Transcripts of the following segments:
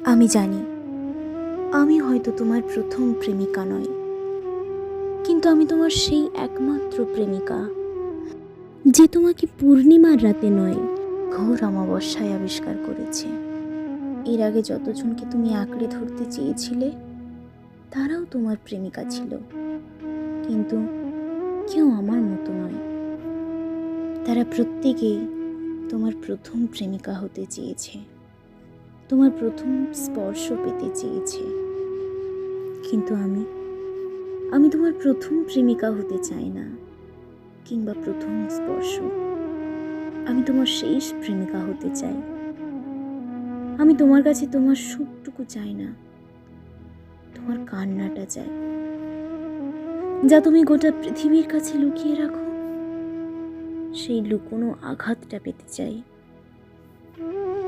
আমি জানি, আমি হয়তো তোমার প্রথম প্রেমিকা নয় কিন্তু আমি তোমার সেই একমাত্র প্রেমিকা, যে তোমাকে পূর্ণিমার রাতে নয়, ঘোর অমাবস্যায় আবিষ্কার করেছে। এর আগে যতজনকে তুমি আঁকড়ে ধরতে চেয়েছিলে, তারাও তোমার প্রেমিকা ছিল। কিন্তু কেউ আমার মতো নয়। তারা প্রত্যেকেই তোমার প্রথম প্রেমিকা হতে চেয়েছে। তোমার প্রথম স্পর্শ পেতে চেয়েছে। কিন্তু আমি আমি তোমার প্রথম প্রেমিকা হতে চাই না, কিংবা প্রথম স্পর্শ। আমি তোমার শেষ প্রেমিকা হতে চাই। আমি তোমার কাছে তোমার সুখটুকু চাই না, তোমার কান্নাটা চাই। যা তুমি গোটা পৃথিবীর কাছে লুকিয়ে রাখো, সেই লুকোনো আঘাতটা পেতে চাই।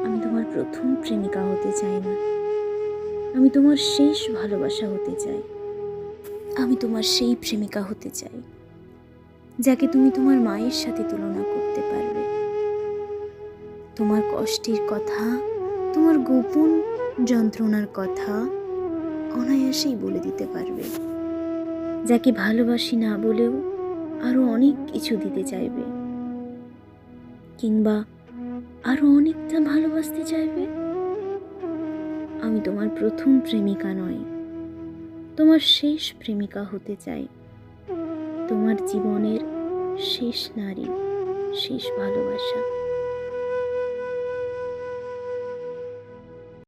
আমি তোমার প্রথম প্রেমিকা হতে চাই না। আমি তোমার শেষ ভালোবাসা হতে চাই। আমি তোমার সেই প্রেমিকা হতে চাই, যাকে তুমি তোমার মায়ের সাথে তুলনা করতে পারবে। তোমার কষ্টের কথা, তোমার গোপন যন্ত্রণার কথা অনায়াসেই বলে দিতে পারবে। যাকে ভালোবাসি না বলেও আরও অনেক কিছু দিতে চাইবে। কিংবা আরও অনেকটা ভালোবাসতে চাইবে? আমি তোমার প্রথম প্রেমিকা নয় তোমার শেষ প্রেমিকা হতে চাই। তোমার জীবনের শেষ নারী, শেষ ভালোবাসা।